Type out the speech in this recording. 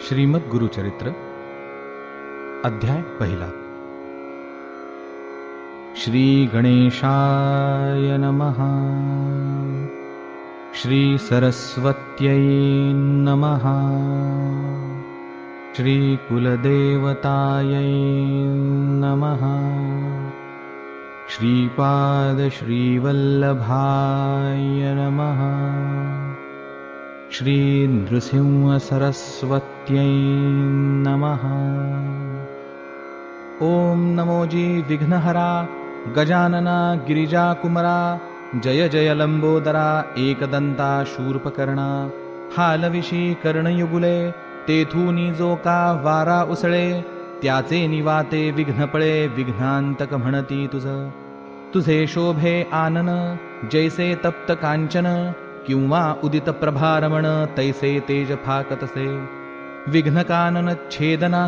श्रीमद्गुरुचरित्र अध्याय पहिला। श्रीगणेशाय नमः। श्रीसरस्वत्यै नमः। श्रीकुलदेवतायै नमः। श्रीपादश्रीवल्लभाय नमः। श्री नृसिंहसरस्वत्यै नमः। ॐ नमोजी विघ्नहरा गजानना गिरिजाकुमरा जय जय लंबोदरा एकदंता शूर्पकर्णा हालविशी कर्णयुगुले तेथूनी जो का वारा उसळे त्याचे निवाते विघ्नपळे विघ्नांतक म्हणती तुझ। तुझे शोभे आनन जैसे तप्त कांचन किंवा उदित प्रभारमण तैसे तेज फाकतसे विघ्नकानन छेदना